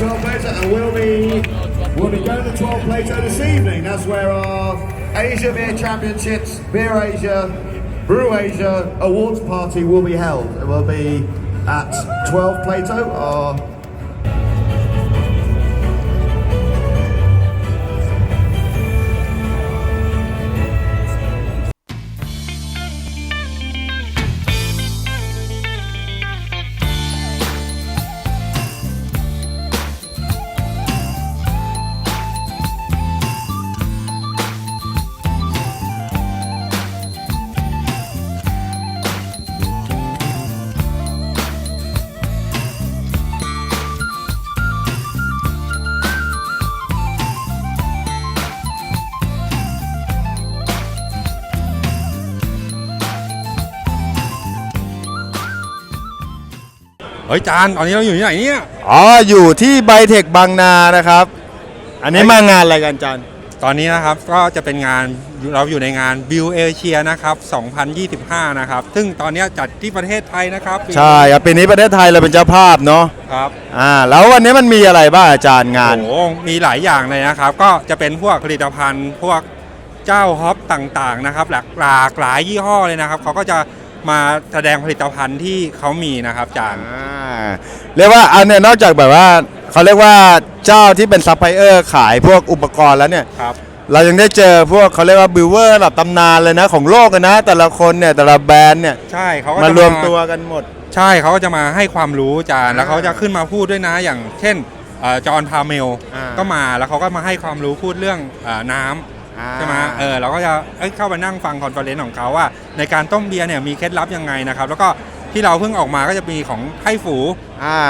12 Plato, and we'll be we'll be going to 12 Plato this evening. That's where our Asia Beer Championships, Beer Asia, Brew Asia awards party will be held. It will be at 12 Plato. Our เฮ้ยจานตอนนี้เราอยู่ที่ไหนเนี่ย อ๋ออยู่ที่ไบเทคบางนานะครับ อันนี้มางานอะไรกันจันตอนนี้นะครับก็จะเป็นงานเราอยู่ในงาน b ิ l เอเชียนะครับ 2025 นะครับ ซึ่งตอนนี้จัดที่ประเทศไทยนะครับปีนี้ใช่ครับปีนี้ประเทศไทยเราเป็นเจ้าภาพเนาะครับอ่าแล้ววันนี้มันมีอะไรบ้างอาจารย์งานโอ้โหมีหลายอย่างเลยนะครับ ก็จะเป็นพวกผลิตภัณฑ์ พวกเจ้าฮอปต่างๆนะครับ หลากหลากหลายยี่ห้อเลยนะครับเขาก็จะ มาแสดงผลิตภัณฑ์ที่เขามีนะครับจานอ่าเรียกว่าอันเนี้ยนอกจากแบบว่าเขาเรียกว่าเจ้าที่เป็นซัพพลายเออร์ขายพวกอุปกรณ์แล้วเนี่ย ครับ เรายังได้เจอพวกเขาเรียกว่าบิวเวอร์ระดับตำนานเลยนะ ของโลกเลยนะ แต่ละคนเนี่ย แต่ละแบรนด์เนี่ย ใช่เขาก็มาจะรวมตัวกันหมด ใช่เขาก็จะมาให้ความรู้จานแล้วอ่าเขาจะขึ้นมาพูดด้วยนะ อย่างเช่นเอ่อจอห์นพาเมล อ่าก็มาแล้วเขาก็มาให้ความรู้พูดเรื่องเอ่อน้ำ ใช่ไหมเออเราก็จะเอ้ยเข้าไปนั่งฟังคอนเฟอเรนซ์ของเขาว่า ในการต้มเบียร์เนี่ยมีเคล็ดลับยังไงนะครับ แล้วก็ที่เราเพิ่งออกมาก็จะมีของไทฝูอ่า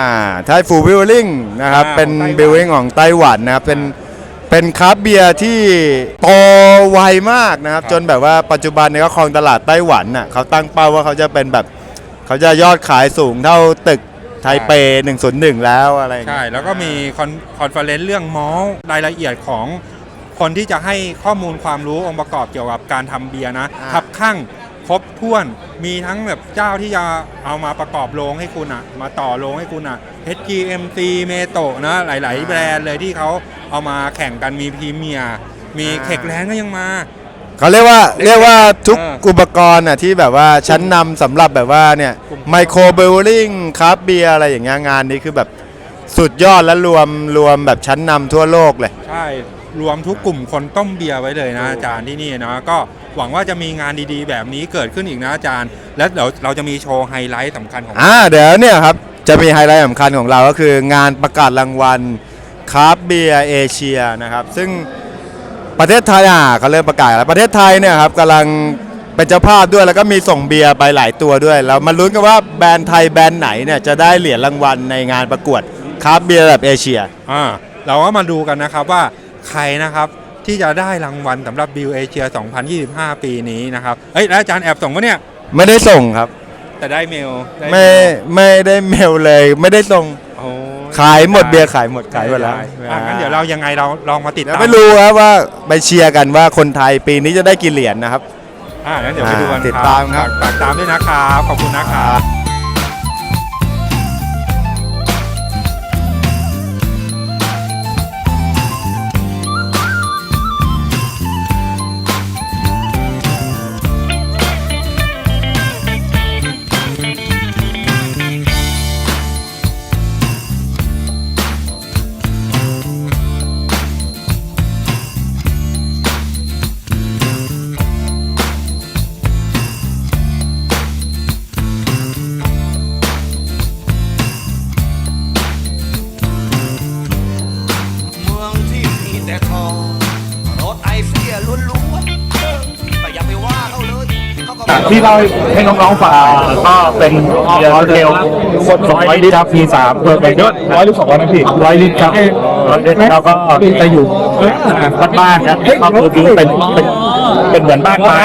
ไทฟูบิวลิงนะครับอ่าเป็นของไต้หวันบิวลิงของไต้หวันนะครับ เป็นเป็นคราฟต์เบียร์ที่โตไวมากนะครับครับ จนแบบว่าปัจจุบันเนี่ยก็ครองตลาดไต้หวันน่ะเขาตั้งเป้าว่าเขาจะเป็นแบบเขาจะยอดขายสูงเท่าตึกไทเป 101 แล้วอะไรอย่างใช่เงี้ยแล้วก็มีคอนคอนเฟอเรนซ์เรื่องมอลต์รายละเอียดของ คนที่จะให้ข้อมูลความรู้องค์ประกอบเกี่ยวกับการทำเบียร์นะอ่า ขับข้างครบถ้วน มีทั้งแบบเจ้าที่จะเอามาประกอบโรงให้คุณอะมาต่อโรงให้คุณอะ HGMC เมโตนะ หลาย ๆ แบรนด์เลยที่เขาเอามาแข่งกันมีพรีเมียร์มีเทคแลนด์ก็ยังมา เขาเรียกว่าเรียกว่าทุกเอออุปกรณ์น่ะที่แบบว่าชั้นนำสำหรับแบบว่าเนี่ยกลุ่ม ไมโครเบลลิงคราฟต์เบียร์อะไรอย่างเงี้ยงานนี้คือแบบสุดยอดและรวมรวมแบบชั้นนำทั่วโลกเลย ใช่ รวมทุกกลุ่มคนต้มเบียร์ไว้เลยนะอาจารย์ที่นี่นะก็หวังว่าจะมีงานดีๆ แบบนี้เกิดขึ้นอีกนะอาจารย์ และเดี๋ยวเราจะมีโชว์ไฮไลท์สำคัญของอ่าเดี๋ยวเนี่ยครับ จะมีไฮไลท์สำคัญของเราก็คืองานประกาศรางวัลคราฟต์เบียร์เอเชียนะครับ ซึ่งประเทศไทยอะเขาเริ่มประกาศแล้วประเทศไทยเนี่ยครับกำลังเป็นเจ้าภาพด้วยแล้วก็มีส่งเบียร์ไปหลายตัวด้วยเรามาลุ้นกันว่าแบรนด์ไทยแบรนด์ไหนเนี่ยจะได้เหรียญรางวัลในงานประกวดคราฟต์เบียร์ระดับเอเชีย อ่าเราก็มาดูกันนะครับว่า ใครนะครับที่จะได้รางวัลสำหรับบิลเอเชีย 2025 ปีนี้นะครับ เอ้ยแล้วอาจารย์แอบส่งปะเนี่ย ไม่ได้ส่งครับ แต่ได้เมลด้ไม่ไม่ได้เมลเลย ไม่ได้ส่งโอ้ขายหมดเบียร์ขายหมดขายหมดแล้วอะงั้นเดี๋ยวเรายังไงเราลองมาติดเดี๋ยวตามไม่รู้ครับว่าไปเชียร์กันว่าคนไทยปีนี้จะได้กี่เหรียญนะครับ อ่างั้นเดี๋ยวไปดูกันอ่าติดตามครับฝกฝากตามด้วยนะครับ ขอบคุณนะครับ ที่เราให้น้องๆฟังก็เป็นเรือเร็วคนสองร้อยลิตรครับมีสามเปิดไปเยอะร้อยลิตรสองร้อยนะพี่ร้อยลิตรครับร้อยลิตรแล้วก็จะอยู่บ้านบ้านๆครับก็คือเป็นเป็น เป็นเหมือนบ้านไม้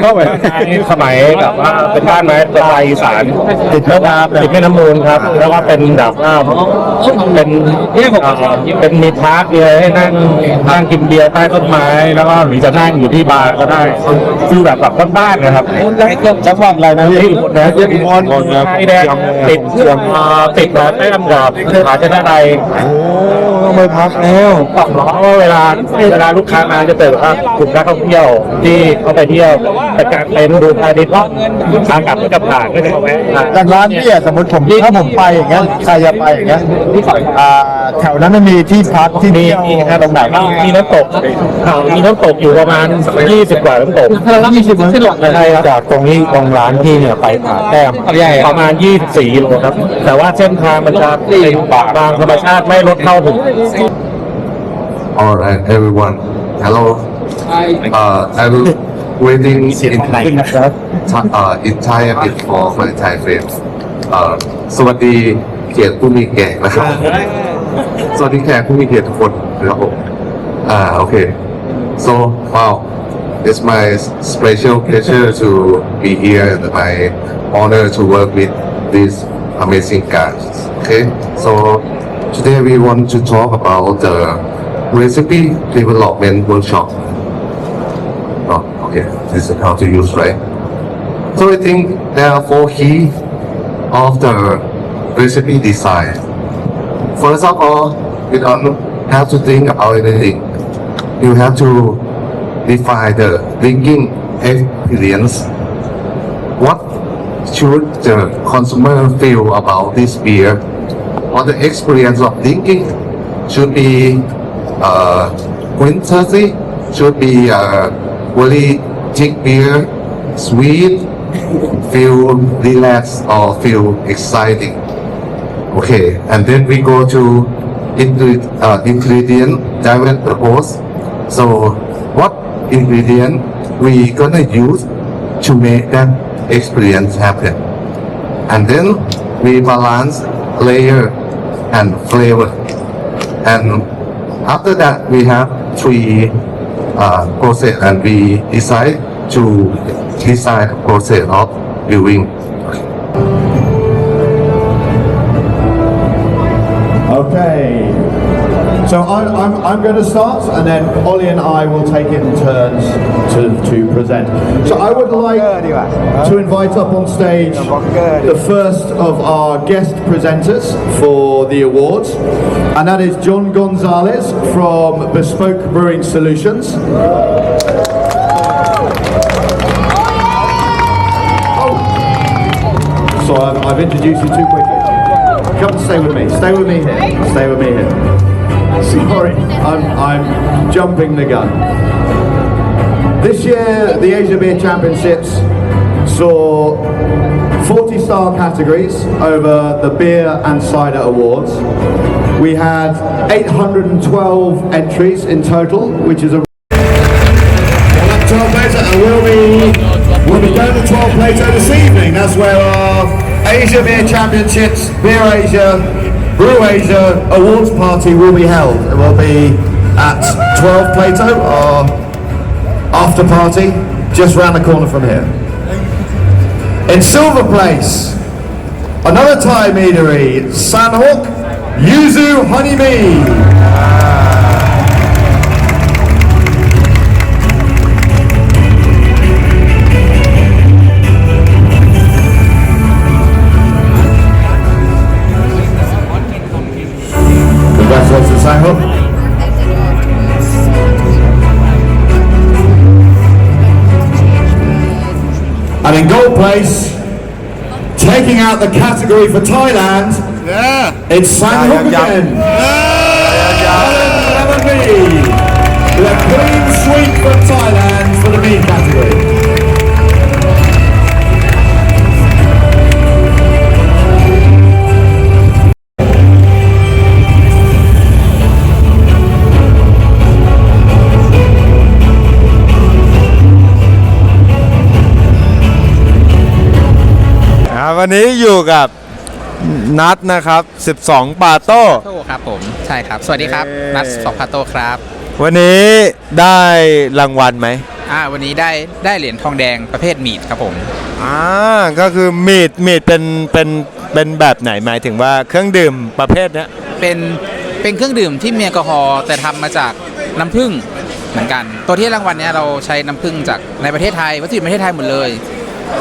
เข้าไปสมัยแบบว่าเป็นบ้านไม้สไตล์อีสานติดแม่น้ำติดแม่น้ำมูลครับ แล้วก็เป็นแบบว่าเป็นเอ่อเป็นมีพาร์คเลยให้นั่งนั่งกินเบียร์ใต้ต้นไม้ แล้วก็หรือจะนั่งอยู่ที่บาร์ก็ได้คือแบบแบบบ้านๆนะครับจังหวัดอะไรนะที่นะที่มอนไอ้แดงติดเอ่อติดแบบแต้มกับมหาชนะใดโอ้ต้องไปพักแล้วเพราะว่าเวลาเวลาลูกค้ามาจะเจอว่ากลุ่มนักท่องเที่ยวที่เขาไปเที่ยวไปกางเต็นท์ดูพระอาทิตย์ทางกลับก็จะผ่านก็จะแวะทานอย่างร้านพี่อะสมมติผมถ้าผมไปอย่างเงี้ยใครจะไปอย่างเงี้ยอ่าแถวนั้นมันมีที่พักที่มีเที่ยวมีครับตรงไหนมีน้ำตกอ่ามีน้ำตกอยู่ประมาณ20กว่าน้ำตกแล้วมีสิบที่หลงเลยใช่ครับจากตรงนี้ตรงร้านที่เนี่ยไปผาแต้มประมาณ 24กิโลครับ แต่ว่าเส้นทางมันจะเป็นป่าบางธรรมชาติไม่รถเข้าถึง All right, everyone. Hello. Uh, I will waiting in uh, in Thai a bit for my Thai friends. Uh, สวัสดีเกียรติผู้มีแก่นะครับ สวัสดีแขกผู้มีเกียรติทุกคนนะครับผมอ่าโอเค so wow it's my special pleasure to be here and my honor to work with these amazing guys okay so today we want to talk about the recipe development workshop okay this is how to use right so I think there are four key of the recipe design First of all, you don't have to think about anything. You have to define the drinking experience. What should the consumer feel about this beer? Or the experience of drinking should be uh, quintessy, should be uh, very thick beer, sweet, feel relaxed or feel exciting. Okay, and then we go to uh, ingredient direct propose. So, what ingredient we gonna use to make that experience happen? And then we balance layer and flavor. And after that, we have three Uh, process, and we decide to design process of viewing. So I'm, I'm, I'm going to start and then Ollie and I will take it in turns to, to present. So I would like to invite up on stage the first of our guest presenters for the awards, and that is John Gonzalez from Bespoke Brewing Solutions. Oh. So I've, I've introduced you too quickly. Come and stay with me. Stay with me here. Stay with me here. Sorry, I'm, I'm jumping the gun. This year, the Asia Beer Championships saw 40 star categories over the Beer and Cider Awards. We had 812 entries in total, which is a 12 later, and we'll be we'll be going to 12 later this evening. That's where our Asia Beer Championships, Beer Asia, Brew Asia uh, awards party will be held. It will be at 12 Plato, our after party, just round the corner from here. In Silver Place, another Thai meadery, Sanhok Yuzu Honey Mead. Congratulations, Sanhok. And in gold place, taking out the category for Thailand, it's Sanhok again. Lemon Mead. The clean sweep for Thailand วันนี้อยู่กับนัดนะครับ 12 ปาโต้ โต้ครับผมใช่ครับ สวัสดีครับนัทสองพาโต้ครับวันนี้ได้รางวัลไหมอ่าวันนี้ได้ได้เหรียญทองแดงประเภทมีดครับผมอ่าก็คือมีดมีดเป็นเป็นเป็นแบบไหนหมายถึงว่าเครื่องดื่มประเภทเนี้ยเป็นเป็นเครื่องดื่มที่มีแอลกอฮอล์แต่ทำมาจากน้ำผึ้งเหมือนกัน ตัวที่รางวัลเนี้ยเราใช้น้ำผึ้งจากในประเทศไทยวัตถุดิบประเทศไทยหมดเลย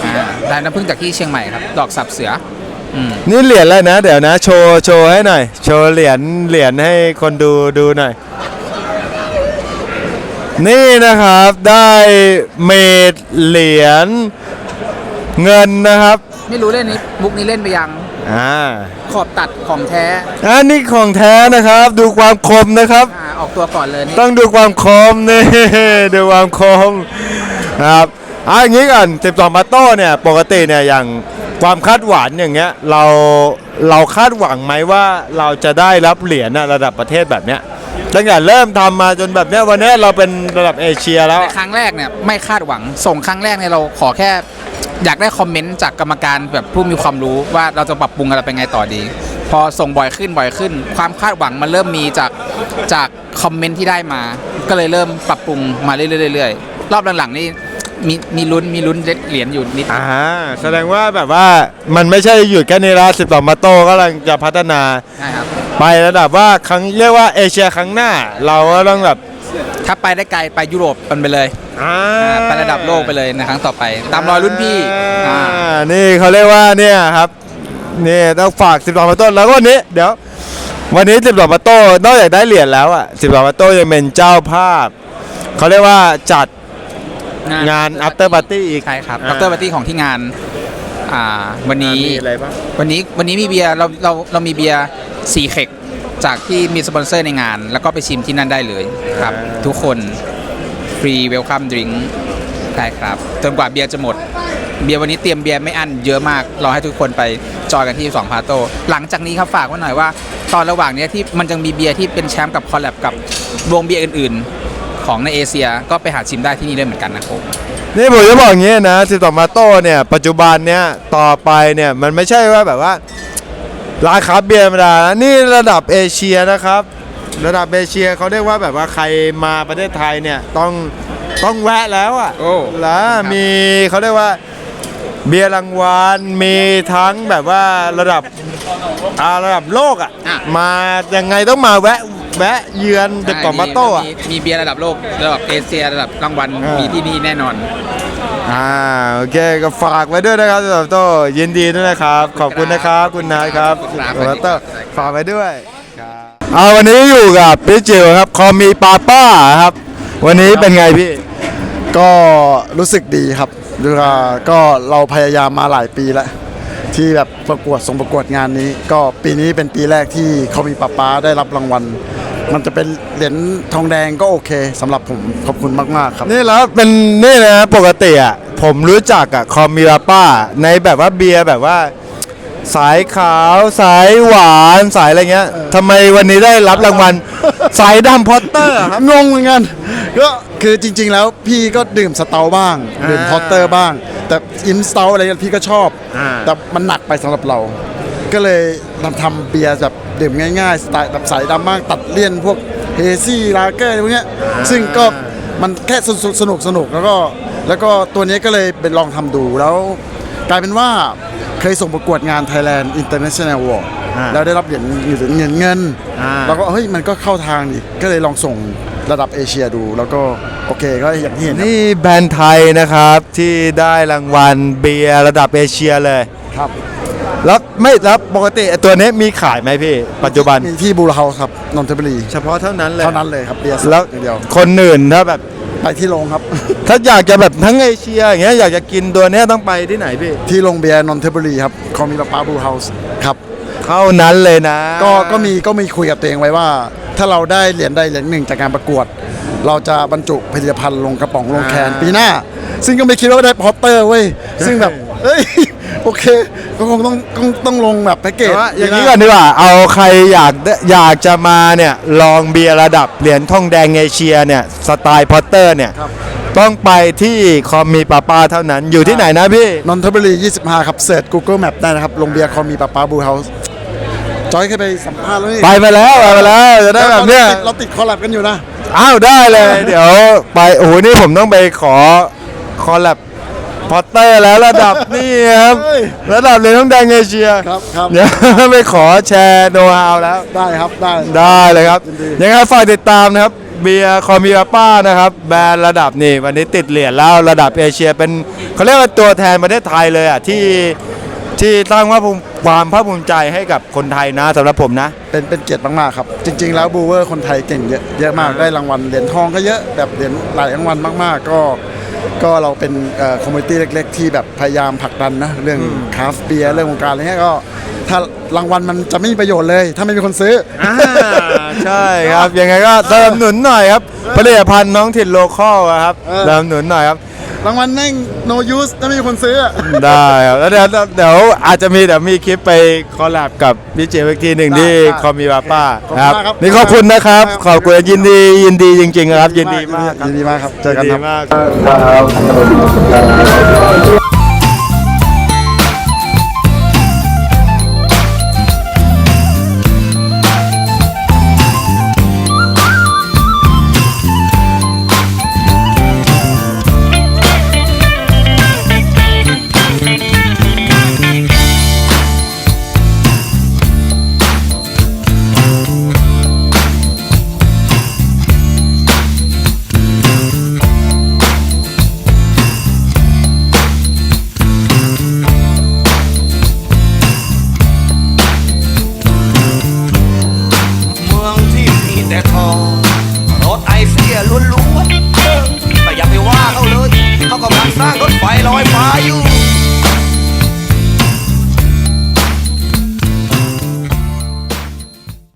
อ่าได้น้ำผึ้งจากที่เชียงใหม่ครับ ดอกสับเสืออืมนี่เหรียญอะไรนะ เดี๋ยวนะ โชว์โชว์ให้หน่อย โชว์เหรียญเหรียญให้คนดูดูหน่อย นี่นะครับได้เมดเหรียญเงินนะครับไม่รู้เล่นนี้มุกนี้เล่นไปยัง อ่าขอบตัดของแท้อันนี้ของแท้นะครับ ดูความคมนะครับ อ่าออกตัวก่อนเลยนี่ต้องดูความคมนี่ ดูความคมนะครับเอาอย่างนี้ก่อน12มาโต้เนี่ยปกติเนี่ยอย่างความคาดหวังอย่างเงี้ยเราเราคาดหวังไหมว่าเราจะได้รับเหรียญน่ะระดับประเทศแบบเนี้ยตั้งแต่เริ่มทำมาจนแบบเนี้ยวันเนี้ยเราเป็นระดับเอเชียแล้วครั้งแรกเนี่ยไม่คาดหวังส่งครั้งแรกเนี่ยเราขอแค่ อยากได้คอมเมนต์จากกรรมการแบบผู้มีความรู้ว่าเราจะปรับปรุงอะไรเป็นไงต่อดี พอส่งบ่อยขึ้นบ่อยขึ้น ความคาดหวังมันเริ่มมีจากจากคอมเมนต์ที่ได้มา ก็เลยเริ่มปรับปรุงมาเรื่อยๆเรื่อยๆรอบหลังๆนี่ มีมีลุ้นมีลุ้นเหรียญอยู่นิดอ่าแสดงว่าแบบว่ามันไม่ใช่หยุดแค่นี้ละ12มาโต้ก็กำลังจะพัฒนา ใช่ครับ ไประดับว่าครั้งเรียกว่าเอเชียครั้งหน้า เราก็ต้องแบบถ้าไปได้ไกลไปยุไโรปมันไปเลยอ่าอ่าไประดับโลกไปเลยในครั้งต่อไป ตามรอยรุ่นพี่อ่า อ่านี่เขาเรียกว่าเนี่ยครับนี่ต้องฝาก 12มาโต้แล้วก็วันนี้เดี๋ยว วันนี้ 12มาโต้นอกจากได้เหรียญแล้วอะ12มาโต้ยังเป็นเจ้าภาพเขาเรียกว่าจัด งาน after party อีก ใช่ครับอ่าดรปาร์ตี้ของที่งานอ่าวันนี้ มีอะไรบ้าง วันนี้วันนี้มีเบียร์เราเราเรามีเบียร์สีเขกจากที่มีสปอนเซอร์ในงาน แล้วก็ไปชิมที่นั่นได้เลยครับทุกคนฟรีเวลคัมดริงใช่ครับจนกว่าเบียร์จะหมด เบียร์วันนี้เตรียมเบียร์ไม่อั้นเยอะมากรอให้ทุกคนไปจอยกันที่2พาโต หลังจากนี้ครับฝากไว้หน่อยว่า ตอนระหว่างเนี้ยที่มันยังมีเบียร์ที่เป็นแชมป์กับคอลแลบกับวงเบียร์อื่น ๆ ของในเอเชียก็ไปหาชิมได้ที่นี่ด้วยเหมือนกันนะครับ นี่ผมจะบอกอย่างนี้นะ12มาโต้เนี่ยปัจจุบันเนี่ยต่อไปเนี่ยมันไม่ใช่ว่าแบบว่าร้านคราฟต์เบียร์ธรรมดานะนี่ระดับเอเชียนะครับ ระดับเอเชียเขาเรียกว่าแบบว่าใครมาประเทศไทยเนี่ยต้องต้องแวะแล้วอะโอ้แล้วมีเขาเรียกว่าเบียร์รางวัลมีทั้งแบบว่าระดับอ่าระดับโลกอะอะมายังไงต้องมาแวะ แวะเยือนเด็กต่อมาโต้อะมีมีเบียร์ระดับโลก ระดับเอเชียระดับรางวัลอ่ามีมีที่นี่แน่นอน อ่าโอเคก็ฝากไว้ด้วยนะครับต่อโต้ยินดีด้วยนะครับ ขอบคุณนะครับ คุณนายครับขอบคุณครับต่อโต้ฝากไว้ด้วยเอาวันนี้อยู่กับพี่จิวครับ คอมมีปาป้าครับ วันนี้เป็นไงพี่ ก็รู้สึกดีครับดูว่าก็เราพยายามมาหลายปีแล้ว ที่แบบประกวดส่งประกวดงานนี้ ก็ปีนี้เป็นปีแรกที่เขามีป้าป้าได้รับรางวัล มันจะเป็นเหรียญทองแดงก็โอเคสำหรับผมขอบคุณมากๆครับ นี่แล้วเป็นนี่นะปกติอะผมรู้จักอะคอมมีปาป้า ในแบบว่าเบียร์แบบว่า สายขาวสายหวานสายอะไรเงี้ยทำไมวันนี้ได้รับรางวัล สายดำพอตเตอร์ครับ งงเหมือนกัน ก็คือจริง ๆ แล้วพี่ก็ดื่มสเตาบ้างอ่าดื่มพอตเตอร์บ้าง แต่อินสเตาอะไรพี่ก็ชอบ อ่า แต่มันหนักไปสำหรับเรา ก็เลยทำทำเบียร์แบบดื่มง่ายๆ สไตล์แบบสายดำบ้างตัดเลี่ยนพวกเฮซี่ลาเกอร์อะไรพวกเนี้ยซึ่งก็มันแค่สนุกสนุกสนุกแล้วก็แล้วก็ตัวนี้ก็เลยเป็นลองทำดูแล้ว กลายเป็นว่าเคยส่งประกวดงาน Thailand International Award อ่าแล้วได้รับเหรียญเหรียญเงินเงินอ่าแล้วก็เฮ้ยมันก็เข้าทางดิก็เลยลองส่งระดับเอเชียดูแล้วก็โอเคก็อย่างที่เห็นครับนี่แบรนด์ไทยนะครับที่ได้รางวัลเบียร์ระดับเอเชียเลยครับ แล้วไม่แล้วปกติไอ้ตัวนี้มีขายไหมพี่ ปัจจุบันมีที่บูรเฮาส์ครับนนทบุรีเฉพาะเท่านั้นเลยเท่านั้นเลยครับเบียร์แล้วอย่างเดียวคนอื่นถ้าแบบ ไปที่โรงครับ ถ้าอยากจะแบบทั้งเอเชียอย่างเงี้ยอยากจะกินตัวเนี้ยต้องไปที่ไหนพี่ ที่โรงเบียร์นนทบุรีครับคอมีปาปาบูเฮาส์ครับ เท่านั้นเลยนะก็ก็มีก็มีคุยกับตัวเองไว้ว่า ถ้าเราได้เหรียญใดเหรียญหนึ่งจากการประกวด เราจะบรรจุผลิตภัณฑ์ลงกระป๋องลงแคนปีหน้า ซึ่งก็ไม่คิดว่าได้พอตเตอร์เว้ยซึ่งแบบเอ้ย โอเคก็คงต้องต้องต้องลงแบบแพ็กเกจแต่ว่าอย่างนี้ก่อนดีกว่า เอาใครอยากได้อยากจะมาเนี่ยลองเบียร์ระดับเหรียญทองแดงเอเชียเนี่ยสไตล์พอตเตอร์เนี่ยต้องไปที่คอมมีปาปาเท่านั้นอยู่ที่ไหนนะพี่ นนทบุรี 25 ครับเสิร์ช Google Map ได้นะครับโรงเบียร์คอมีปาปาบูเฮาส์จอยเคยไปสัมภาษณ์แล้วนี่ไปมาแล้วไปมาแล้วจะได้แบบเนี้ยเราติดคอลแลบกันอยู่นะ อ้าวได้เลย เดี๋ยวไปโอ้โหนี่ผมต้องไปขอคอลแลบ พอตเตอร์แล้วระดับนี่ครับ เฮ้ย ระดับเหรียญทองแดงเอเชียครับครับเดี๋ยวไปขอแชร์โน้ตฮาวแล้ว ได้ครับได้ ได้เลยครับ ยินดี ยังไงฝากติดตามนะครับ เบียร์คอมิวป้านะครับ แบรนด์ระดับนี่วันนี้ติดเหรียญแล้วระดับเอเชียเป็นเขาเรียกว่าตัวแทนประเทศไทยเลยอะที่ที่สร้างว่าภูมิความภาคภูมิใจให้กับคนไทยนะสำหรับผมนะ เป็นเป็นเกียรติมากๆครับ จริง ๆ แล้วบูเวอร์คนไทยเก่งเยอะเยอะมากได้รางวัลเหรียญทองก็เยอะแบบเหรียญหลายรางวัลมากๆ ก็ ก็เราเป็นคอมมูนิตี้เล็ก ๆ ที่แบบพยายามผลักดันนะเรื่องคราฟต์เบียร์เรื่องวงการอะไรเงี้ยก็ถ้ารางวัลมันจะไม่มีประโยชน์เลย ถ้าไม่มีคนซื้อออ่าใช่ครับยังไงก็สนับสนุนหน่อยครับผลิตภัณฑ์น้องถิ่นโลคอลอะครับเออสนับสนุนหน่อยครับ รางวัลแม่ง no use ถ้าไม่มีคนซื้ออะ ได้ครับแล้วเดี๋ยวเดี๋ยวอาจจะมีเดี๋ยวมีคลิปไปคอลแลบกับพี่เจอีกทีหนึ่งได้ที่ได้คอมมีวาป้าขอบครับคุณมากครับนี่ขอบคุณนะครับครับขอบคุณยินดียินดีจริง ๆ ครับ ยินดีมากครับยินดีมากครับ เจอกันยิครับดีมาก